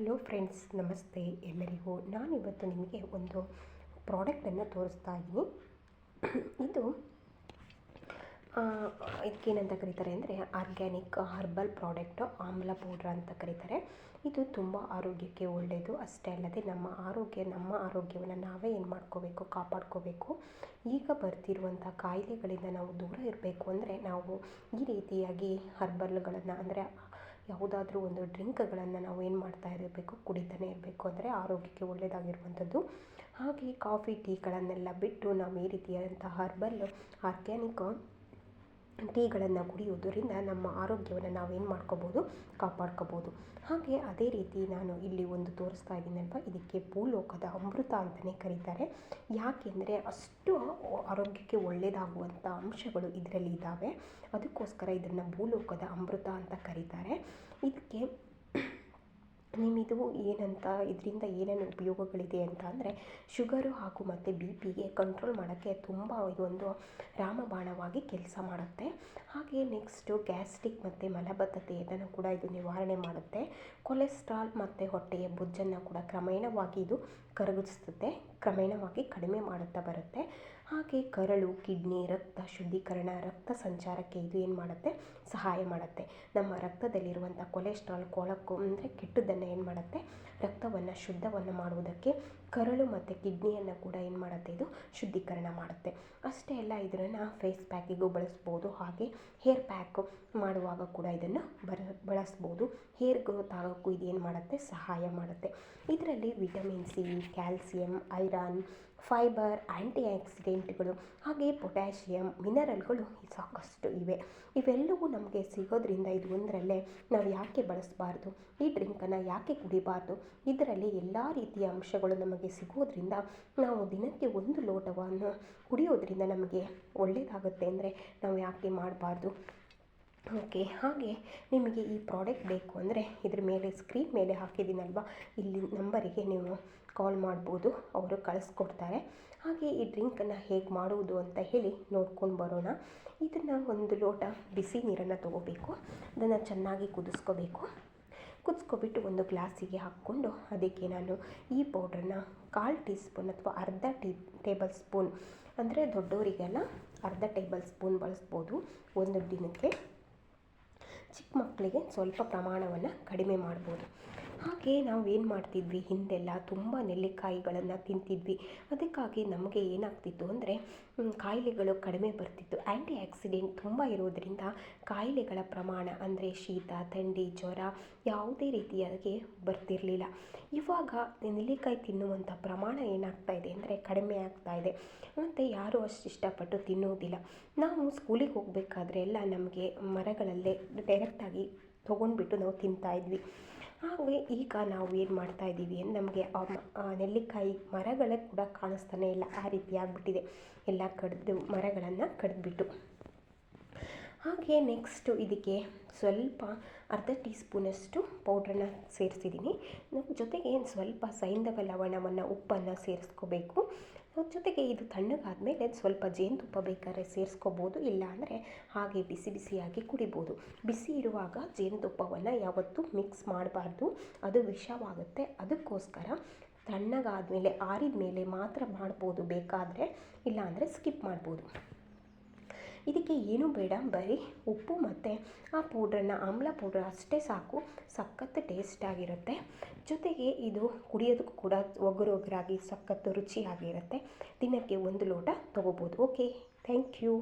Hello friends, ನಮಸ್ತೆ. ಎಲ್ಲರಿಗೂ ನಾನು ಇವತ್ತು ನಿಮಗೆ ಒಂದು ಪ್ರಾಡಕ್ಟನ್ನು ತೋರಿಸ್ತಾ ಇದ್ದೀನಿ. ಇದು ಇದಕ್ಕೇನಂತ ಕರೀತಾರೆ ಅಂದರೆ organic herbal product amla powder ಅಂತ ಕರೀತಾರೆ. ಇದು ತುಂಬ ಆರೋಗ್ಯಕ್ಕೆ ಒಳ್ಳೆಯದು ಅಷ್ಟೇ ಅಲ್ಲದೆ ನಮ್ಮ ಆರೋಗ್ಯ, ನಮ್ಮ ಆರೋಗ್ಯವನ್ನು ನಾವೇ ಏನು ಮಾಡ್ಕೋಬೇಕು, ಕಾಪಾಡ್ಕೋಬೇಕು. ಈಗ ಬರ್ತಿರುವಂಥ ಕಾಯಿಲೆಗಳಿಂದ ನಾವು ದೂರ ಇರಬೇಕು ಅಂದರೆ ನಾವು ಈ ರೀತಿಯಾಗಿ ಹರ್ಬಲ್ಗಳನ್ನು ಅಂದರೆ ಯಾವುದಾದ್ರೂ ಒಂದು ಡ್ರಿಂಕ್ಗಳನ್ನು ನಾವು ಏನು ಮಾಡ್ತಾ ಇರಬೇಕು, ಕುಡಿತಾನೆ ಇರಬೇಕು ಅಂದರೆ ಆರೋಗ್ಯಕ್ಕೆ ಒಳ್ಳೆಯದಾಗಿರುವಂಥದ್ದು ಹಾಗೆ ಕಾಫಿ ಟೀಗಳನ್ನೆಲ್ಲ ಬಿಟ್ಟು ನಾವು ಈ ರೀತಿಯಾದಂಥ ಹರ್ಬಲ್ ಆರ್ಗ್ಯಾನಿಕ್ ಟೀಗಳನ್ನು ಕುಡಿಯೋದರಿಂದ ನಮ್ಮ ಆರೋಗ್ಯವನ್ನು ನಾವೇನು ಮಾಡ್ಕೋಬೋದು ಕಾಪಾಡ್ಕೋಬೋದು. ಹಾಗೆ ಅದೇ ರೀತಿ ನಾನು ಇಲ್ಲಿ ಒಂದು ತೋರಿಸ್ತಾ ಇದ್ದೀನಲ್ವ? ಇದಕ್ಕೆ ಭೂಲೋಕದ ಅಮೃತ ಅಂತಲೇ ಕರೀತಾರೆ. ಯಾಕೆಂದರೆ ಅಷ್ಟು ಆರೋಗ್ಯಕ್ಕೆ ಒಳ್ಳೆಯದಾಗುವಂಥ ಅಂಶಗಳು ಇದರಲ್ಲಿ ಇದ್ದಾವೆ. ಅದಕ್ಕೋಸ್ಕರ ಇದನ್ನು ಭೂಲೋಕದ ಅಮೃತ ಅಂತ ಕರೀತಾರೆ. ಇದಕ್ಕೆ ನಿಮ್ಮಿದು ಏನಂತ, ಇದರಿಂದ ಏನೇನು ಉಪಯೋಗಗಳಿದೆ ಅಂತ ಅಂದರೆ ಶುಗರು ಹಾಗೂ ಮತ್ತು ಬಿ ಪಿಗೆ ಕಂಟ್ರೋಲ್ ಮಾಡೋಕ್ಕೆ ತುಂಬ ಇದೊಂದು ರಾಮಬಾಣವಾಗಿ ಕೆಲಸ ಮಾಡುತ್ತೆ. ಹಾಗೆ ನೆಕ್ಸ್ಟು ಗ್ಯಾಸ್ಟ್ರಿಕ್ ಮತ್ತು ಮಲಬದ್ಧತೆಯನ್ನು ಕೂಡ ಇದು ನಿವಾರಣೆ ಮಾಡುತ್ತೆ. ಕೊಲೆಸ್ಟ್ರಾಲ್ ಮತ್ತು ಹೊಟ್ಟೆಯ ಬೊಜ್ಜನ್ನು ಕೂಡ ಕ್ರಮೇಣವಾಗಿ ಇದು ಕರಗಿಸುತ್ತೆ, ಕ್ರಮೇಣವಾಗಿ ಕಡಿಮೆ ಮಾಡುತ್ತಾ ಬರುತ್ತೆ. ಹಾಗೆ ಕರಳು, ಕಿಡ್ನಿ, ರಕ್ತ ಶುದ್ಧೀಕರಣ, ರಕ್ತ ಸಂಚಾರಕ್ಕೆ ಇದು ಏನು ಮಾಡುತ್ತೆ? ಸಹಾಯ ಮಾಡುತ್ತೆ. ನಮ್ಮ ರಕ್ತದಲ್ಲಿರುವಂಥ ಕೊಲೆಸ್ಟ್ರಾಲ್, ಕೊಳಕು ಅಂದರೆ ಕೆಟ್ಟದ್ದನ್ನು ಏನು ಮಾಡುತ್ತೆ? ರಕ್ತವನ್ನು ಶುದ್ಧವನ್ನು ಮಾಡುವುದಕ್ಕೆ ಕರಳು ಮತ್ತು ಕಿಡ್ನಿಯನ್ನು ಕೂಡ ಏನು ಮಾಡುತ್ತೆ? ಇದು ಶುದ್ಧೀಕರಣ ಮಾಡುತ್ತೆ. ಅಷ್ಟೇ ಅಲ್ಲ ಇದನ್ನು ಫೇಸ್ ಪ್ಯಾಕಿಗೂ ಬಳಸ್ಬೋದು. ಹಾಗೆ ಹೇರ್ ಪ್ಯಾಕ್ ಮಾಡುವಾಗ ಕೂಡ ಇದನ್ನು ಬರ, ಬಳಸ್ಬೋದು. ಹೇರ್ ಗ್ರೋತ್ ಆಗೋಕ್ಕೂ ಇದು ಏನು ಮಾಡುತ್ತೆ? ಸಹಾಯ ಮಾಡುತ್ತೆ. ಇದರಲ್ಲಿ vitamin C calcium iron fibre ಆ್ಯಂಟಿ ಆಕ್ಸಿಡೆಂಟ್ಗಳು ಹಾಗೆ ಪೊಟ್ಯಾಷಿಯಂ, ಮಿನರಲ್ಗಳು ಸಾಕಷ್ಟು ಇವೆ. ಇವೆಲ್ಲವೂ ನಮಗೆ ಸಿಗೋದ್ರಿಂದ ಇದು ಒಂದರಲ್ಲೇ ನಾವು ಯಾಕೆ ಬಳಸಬಾರ್ದು? ಈ ಡ್ರಿಂಕನ್ನು ಯಾಕೆ ಕುಡಿಬಾರ್ದು? ಇದರಲ್ಲಿ ಎಲ್ಲ ರೀತಿಯ ಅಂಶಗಳು ನಮಗೆ ಸಿಗೋದ್ರಿಂದ ನಾವು ದಿನಕ್ಕೆ ಒಂದು ಲೋಟವನ್ನು ಕುಡಿಯೋದ್ರಿಂದ ನಮಗೆ ಒಳ್ಳೆಯದಾಗುತ್ತೆ ಅಂದರೆ ನಾವು ಯಾಕೆ ಮಾಡಬಾರ್ದು? ಓಕೆ, ಹಾಗೆ ನಿಮಗೆ ಈ ಪ್ರಾಡಕ್ಟ್ ಬೇಕು ಅಂದರೆ ಇದ್ರ ಮೇಲೆ ಸ್ಕ್ರೀನ್ ಮೇಲೆ ಹಾಕಿದ್ದೀನಲ್ವ? ಇಲ್ಲಿ ನಂಬರಿಗೆ ನೀವು ಕಾಲ್ ಮಾಡ್ಬೋದು, ಅವರು ಕಳಿಸ್ಕೊಡ್ತಾರೆ. ಹಾಗೆ ಈ ಡ್ರಿಂಕನ್ನು ಹೇಗೆ ಮಾಡುವುದು ಅಂತ ಹೇಳಿ ನೋಡ್ಕೊಂಡು ಬರೋಣ. ಇದನ್ನು ಒಂದು ಲೋಟ ಬಿಸಿ ನೀರನ್ನು ತೊಗೋಬೇಕು. ಅದನ್ನು ಚೆನ್ನಾಗಿ ಕುದಿಸ್ಕೋಬೇಕು. ಕುದಿಸ್ಕೊಬಿಟ್ಟು ಒಂದು ಗ್ಲಾಸಿಗೆ ಹಾಕ್ಕೊಂಡು ಅದಕ್ಕೆ ನಾನು ಈ ಪೌಡ್ರನ್ನ ಕಾಲು ಟೀ ಸ್ಪೂನ್ ಅಥವಾ ಅರ್ಧ ಟೀ ಟೇಬಲ್ ಸ್ಪೂನ್ ಅಂದರೆ ದೊಡ್ಡವರಿಗೆಲ್ಲ ಅರ್ಧ ಟೇಬಲ್ ಸ್ಪೂನ್ ಬಳಸ್ಬೋದು. ಒಂದು ದಿನಕ್ಕೆ ಚಿಕ್ಕ ಮಕ್ಕಳಿಗೆ ಸ್ವಲ್ಪ ಪ್ರಮಾಣವನ್ನು ಕಡಿಮೆ ಮಾಡ್ಬೋದು. ಹಾಗೆ ನಾವು ಏನು ಮಾಡ್ತಿದ್ವಿ? ಹಿಂದೆಲ್ಲ ತುಂಬ ನೆಲ್ಲಿಕಾಯಿಗಳನ್ನು ತಿಂತಿದ್ವಿ. ಅದಕ್ಕಾಗಿ ನಮಗೆ ಏನಾಗ್ತಿತ್ತು ಅಂದರೆ ಕಾಯಿಲೆಗಳು ಕಡಿಮೆ ಬರ್ತಿತ್ತು. ಆ್ಯಂಟಿ ಆಕ್ಸಿಡೆಂಟ್ ತುಂಬ ಇರೋದರಿಂದ ಕಾಯಿಲೆಗಳ ಪ್ರಮಾಣ ಅಂದರೆ ಶೀತ, ಥಂಡಿ, ಜ್ವರ ಯಾವುದೇ ರೀತಿಯಾಗಿ ಬರ್ತಿರಲಿಲ್ಲ. ಇವಾಗ ನೆಲ್ಲಿಕಾಯಿ ತಿನ್ನುವಂಥ ಪ್ರಮಾಣ ಏನಾಗ್ತಾ ಇದೆ ಅಂದರೆ ಕಡಿಮೆ ಆಗ್ತಾ ಇದೆ. ಮತ್ತು ಯಾರೂ ಅಷ್ಟು ಇಷ್ಟಪಟ್ಟು ತಿನ್ನೋದಿಲ್ಲ. ನಾವು ಸ್ಕೂಲಿಗೆ ಹೋಗಬೇಕಾದ್ರೆ ಎಲ್ಲ ನಮಗೆ ಮರಗಳಲ್ಲೇ ಡೈರೆಕ್ಟಾಗಿ ತೊಗೊಂಡ್ಬಿಟ್ಟು ನಾವು ತಿಂತಾಯಿದ್ವಿ ಹಾಗೆ ಈಗ ನಾವು ಏನು ಮಾಡ್ತಾ ಇದ್ದೀವಿ ನಮಗೆ ನೆಲ್ಲಿಕಾಯಿ ಮರಗಳೇ ಕೂಡ ಕಾಣಿಸ್ತಾನೆ ಇಲ್ಲ, ಆ ರೀತಿ ಆಗಿಬಿಟ್ಟಿದೆ. ಎಲ್ಲ ಕಡಿದು ಮರಗಳನ್ನು ಕಡಿದ್ಬಿಟ್ಟು. ಹಾಗೆ ನೆಕ್ಸ್ಟು ಇದಕ್ಕೆ ಸ್ವಲ್ಪ ಅರ್ಧ ಟೀ ಸ್ಪೂನಷ್ಟು ಪೌಡ್ರನ್ನ ಸೇರಿಸಿದ್ದೀನಿ. ಜೊತೆಗೆ ಸ್ವಲ್ಪ ಸೈಂಧವ ಲವಣವನ್ನು ಉಪ್ಪನ್ನು ಸೇರಿಸ್ಕೋಬೇಕು. ಜೊತೆಗೆ ಇದು ತಣ್ಣಗಾದಮೇಲೆ ಸ್ವಲ್ಪ ಜೇನುತುಪ್ಪ ಬೇಕಾದ್ರೆ ಸೇರಿಸ್ಕೋಬೋದು, ಇಲ್ಲ ಅಂದರೆ ಹಾಗೆ ಬಿಸಿ ಬಿಸಿಯಾಗಿ ಕುಡಿಬೋದು. ಬಿಸಿ ಇರುವಾಗ ಜೇನುತುಪ್ಪವನ್ನು ಯಾವತ್ತೂ ಮಿಕ್ಸ್ ಮಾಡಬಾರ್ದು. ಅದು ವಿಷವಾಗುತ್ತೆ. ಅದಕ್ಕೋಸ್ಕರ ತಣ್ಣಗಾದಮೇಲೆ ಆರಿದ ಮೇಲೆ ಮಾತ್ರ ಮಾಡ್ಬೋದು ಬೇಕಾದರೆ ಇಲ್ಲಾಂದರೆ ಸ್ಕಿಪ್ ಮಾಡ್ಬೋದು. ಇದಕ್ಕೆ ಏನೂ ಬೇಡ, ಬರೀ ಉಪ್ಪು ಮತ್ತು ಆ ಪೌಡ್ರನ್ನ, ಆಮ್ಲ ಪೌಡ್ರ್ ಅಷ್ಟೇ ಸಾಕು, ಸಖತ್ ಟೇಸ್ಟಾಗಿರುತ್ತೆ ಜೊತೆಗೆ ಇದು ಕುಡಿಯೋದಕ್ಕೂ ಕೂಡ ಒಗ್ಗರು ಒಗ್ಗರಾಗಿ ಸಖತ್ತು ರುಚಿಯಾಗಿರುತ್ತೆ. ದಿನಕ್ಕೆ ಒಂದು ಲೋಟ ತೊಗೋಬೋದು. Okay thank you